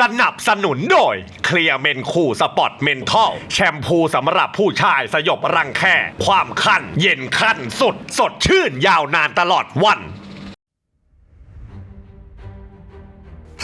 สนับสนุนโดย เคลียร์เมนคูสปอตเมนทัลแชมพูสำหรับผู้ชายสยบรังแค ความคัน เย็นขั้นสุด สดชื่นยาวนานตลอดวัน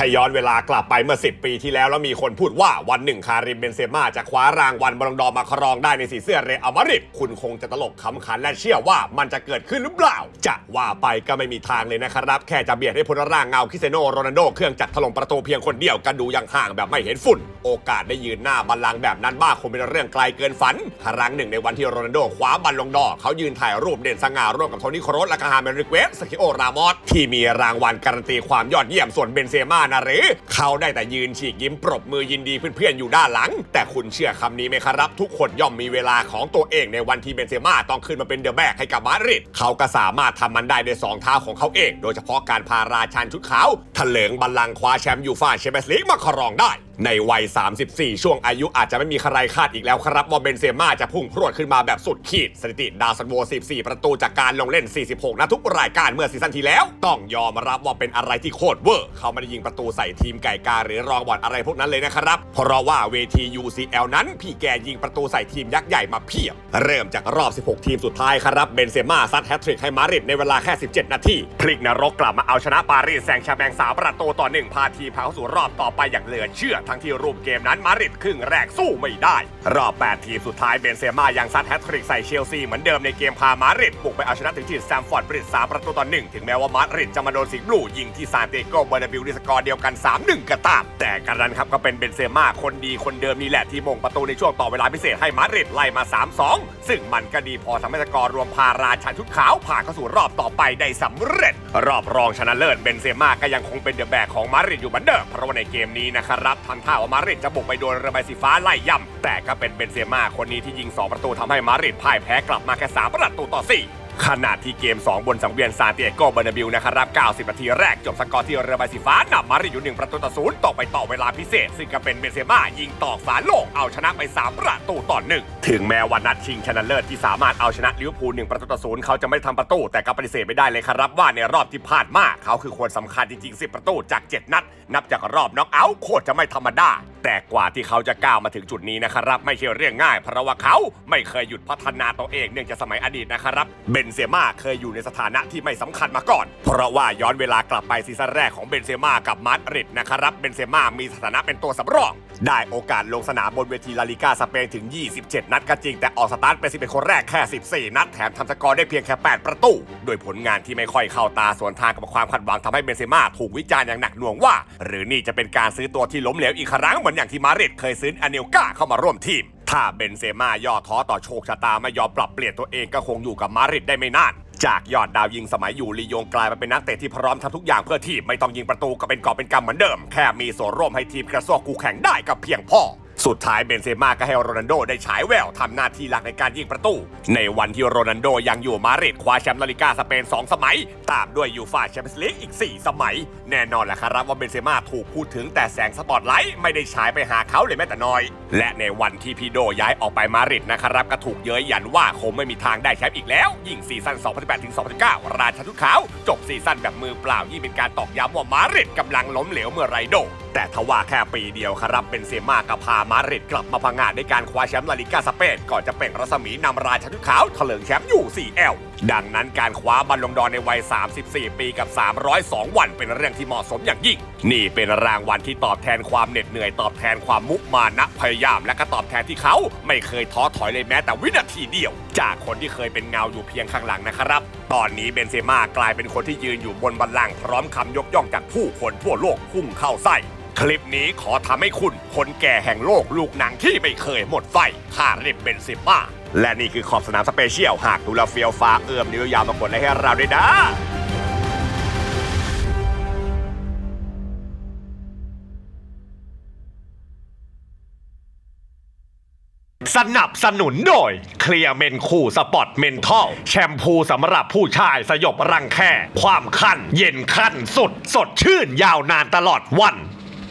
ถ้าย้อนเวลากลับไปเมื่อ 10 ปีที่แล้ว แล้วมีคนพูดว่าวันหนึ่งคาริมเบนเซม่าจะคว้ารางวัลบอลดอมาครองได้ในสีเสื้อเรอัลมาดริดคุณคงจะตลกขำขันและเชื่อว่ามันจะเกิดขึ้นหรือเปล่า จะว่าไปก็ไม่มีทางเลยนะครับ แค่จะเบียดให้พ้นร่างเงาคิเซโนโรนัลโดเครื่องจักรถล่มประตูเพียงคนเดียวกันดูอย่างห่างแบบไม่เห็นฝุ่น โอกาสได้ยืนหน้าบัลลังก์แบบนั้นบ้าคงเป็นเรื่องไกลเกินฝันครั้งหนึ่งในวันที่โรนัลโดคว้าบัลลงดอร์เขายืนถ่ายรูปเด่นสง่าร่วมกับโทนี่โครสและกาฮาเมริเกสสกิโอรามอสที่มีรางวัลการันตีความยอดเยี่ยมส่วนเบนเซม่านะหรือ เขาได้แต่ยืนฉีกยิ้มปรบมือยินดีเพื่อนๆอยู่ด้านหลัง แต่คุณเชื่อคำนี้ไหมครับ ทุกคนย่อมมีเวลาของตัวเองในวันที่เบนเซม่าต้องขึ้นมาเป็นเดอะแบกให้กับมาดริดเขาก็สามารถทำมันได้ในสองเท้าของเขาเอง โดยเฉพาะการพาราชันชุดขาวทะเลิงบัลลังก์คว้าแชมป์ยูฟ่าแชมเปี้ยนส์ลีกมาครองได้ ในวัย 34 ช่วงอายุอาจจะไม่มีใครคาดอีกแล้วครับว่าเบนเซม่าจะพุ่งพรวดขึ้นมาแบบสุดขีด สถิติดาวซันโว 14 ประตูจากการลงเล่น 46นัดทุกรายการเมื่อซีซั่นที่แล้ว ต้องยอมรับว่าเป็นอะไรที่โคตรเวอร์ เขาไม่ได้ยิงประตูใส่ทีมไก่กาหรือรองบอลอะไรพวกนั้นเลยนะครับ เพราะว่าเวที UCL นั้น พี่แกยิงประตูใส่ทีมยักษ์ใหญ่มาเพียบ เริ่มจากรอบ 16 ทีมสุดท้ายครับเบนเซม่าซัดแฮตทริกให้มาริดในเวลาแค่ 17 นาทีพลิกนรกกลับมาเอาชนะปารีสแซงต์แชร์แมงสามประตูต่อหนึ่งพาทีมพาเข้าสู่รอบต่อไปอย่างเหลือเชื่อทั้งที่รูปเกมนั้นมาริดครึ่งแรกสู้ไม่ได้ รอบ 8 ทีมสุดท้ายเบนเซม่ายังซัดแฮตทริกใส่เชลซีเหมือนเดิมในเกมพามาริดบุกไปเอาชนะถึงที่แซมฟอร์ดบริดสามประตูต่อหนึ่งถึงแม้ว่ามาริดจะมาโดนสิงห์บลูยิงที่ซานเตโกเบอร์นาบิลในสกอร์เดียวกัน 3-1 ก็ตาม แต่กระนั้นครับก็เป็นเบนเซม่าคนดีคนเดิมนี่แหละที่มงประตูในช่วงต่อเวลาพิเศษให้มาริดไล่มา 3-2 ซึ่งมันก็ดีพอทำให้สกอร์รวมพาราชันชุดขาวผ่านเข้าสู่รอบต่อไปได้สำเร็จ รอบรองชนะเลิศเบนเซม่าก็ยังคงเป็นเดอะแบกของมาริดอยู่เหมือนเดิมเพราะว่าในเกมนี้นะครับทำท่าว่ามาริดจะบุกไปโดนเรือใบสีฟ้าไล่ย่ำแต่ก็เป็นเบนเซม่าคนนี้ที่ยิง 2 ประตูทำให้มาริดพ่ายแพ้กลับมาแค่3ประตูต่อ4 ขณะที่เกม 2 บนสังเวียนซานติเอโกเบอร์นาบิลนะครับ 90 นาทีแรกจบสกอร์ที่เรือใบสีฟ้านำมาริอยู่ 1 ประตูต่อศูนย์ต่อไปต่อเวลาพิเศษ ซึ่งก็เป็นเบนเซม่ายิงตอกฝาโลกเอาชนะไป 3 ประตูต่อหนึ่งถึงแม้วันนัดชิงชนะเลิศที่สามารถเอาชนะลิเวอร์พูล1ประตูต่อศูนย์เขาจะไม่ทำประตู แต่ก็ปฏิเสธไม่ได้เลยครับว่าในรอบที่ผ่านมาเขาคือคนสำคัญจริงๆ10 ประตูจาก 7 นัด นับจากรอบน็อกเอาท์โคตรจะไม่ธรรมดา แต่กว่าที่เขาจะก้าวมาถึงจุดนี้นะครับ ไม่ใช่เรื่องง่าย เพราะว่าเขาไม่เคยหยุดพัฒนาตัวเองเนื่องจากสมัยอดีตนะครับ เบนเซม่าเคยอยู่ในสถานะที่ไม่สำคัญมาก่อน เพราะว่าย้อนเวลากลับไปซีซั่นแรกของเบนเซม่ากับมาดริดนะครับเบนเซม่ามีสถานะเป็นตัวสำรอง ได้โอกาสลงสนามบนเวทีลาลิกาสเปนถึง 27 นัดก็จริง แต่ออกสตาร์ทเป็น11คนแรกแค่ 14 นัดแถมทำสกอร์ได้เพียงแค่ 8 ประตูโดยผลงานที่ไม่ค่อยเข้าตาสวนทางกับความคาดหวังทำให้เบนเซม่าถูกวิจารณ์อย่างหนักหน่วงว่า หรือนี่จะเป็นการซื้อตัวที่ล้มเหลวอีกครั้งเหมือนอย่างที่มาริดเคยซื้ออเนลกาเข้ามาร่วมทีม ถ้าเบนเซม่าย่อท้อต่อโชคชะตาไม่ยอมปรับเปลี่ยนตัวเองก็คงอยู่กับมาริดได้ไม่นาน จากยอดดาวยิงสมัยอยู่ลียงกลายมาเป็นนักเตะที่พร้อมทำทุกอย่างเพื่อทีมไม่ต้องยิงประตูก็เป็นกอบเป็นกำเหมือนเดิม แค่มีส่วนร่วมให้ทีมกระซวกกูแข่งได้ก็เพียงพอ สุดท้ายเบนเซม่าก็ให้โรนัลโดได้ฉายแววทำหน้าที่หลักในการยิงประตู ในวันที่โรนัลโดยังอยู่มาดริดคว้าแชมป์ลาลิกาสเปน 2 สมัย ตามด้วยยูฟ่าแชมเปี้ยนส์ลีกอีก 4 สมัย แน่นอนแหละครับว่าเบนเซม่าถูกพูดถึงแต่แสงสปอตไลท์ไม่ได้ฉายไปหาเขาเลยแม้แต่น้อย และในวันที่พีโดย้ายออกไปมาดริดนะครับก็ถูกเย้ยหยันว่าคงไม่มีทางได้แชมป์อีกแล้ว ยิ่งซีซั่น 2018ถึง2019 ราชาทุกขาว จบซีซั่นแบบมือเปล่ายิ่งเป็นการตอกย้ำว่ามาดริดกำลังล้มเหลวเมื่อไรโดแต่ทว่าแค่ปีเดียวครับเป็นเซม่ากับพามาริดกลับมาพังงาดในการคว้าแชมป์ลาลิกาสเปนก่อนจะเป่งรัศมีนำราชาทุกขาวเถลิงแชมป์อยู่ 4L ดังนั้นการคว้าบอลลงดอนในวัย 34 ปีกับ 302 วันเป็นเรื่องที่เหมาะสมอย่างยิ่ง นี่เป็นรางวัลที่ตอบแทนความเหน็ดเหนื่อยตอบแทนความมุมานะพยายามและก็ตอบแทนที่เขาไม่เคยท้อถอยเลยแม้แต่วินาทีเดียว จากคนที่เคยเป็นเงาอยู่เพียงข้างหลังนะครับ ตอนนี้เบนเซม่ากลายเป็นคนที่ยืนอยู่บนบัลลังก์พร้อมคำยกย่องจากผู้คนทั่วโลกพุ่งเข้าใส่ คลิปนี้ขอทำให้คุณคนแก่แห่งโลกลูกหนังที่ไม่เคยหมดไฟค่ารีบเบนเซม่าและนี่คือขอบสนามสเปเชียล หากดูแลเฟียวฟ้าเอื้อมนิ้วยาวมากดไลค์ให้เราด้วยนะสนับสนุนโดย เคลียร์เมนคูสปอตเมนทัลแชมพูสำหรับผู้ชายสยบรังแค ความคัน เย็นขั้นสุด สดชื่นยาวนานตลอดวัน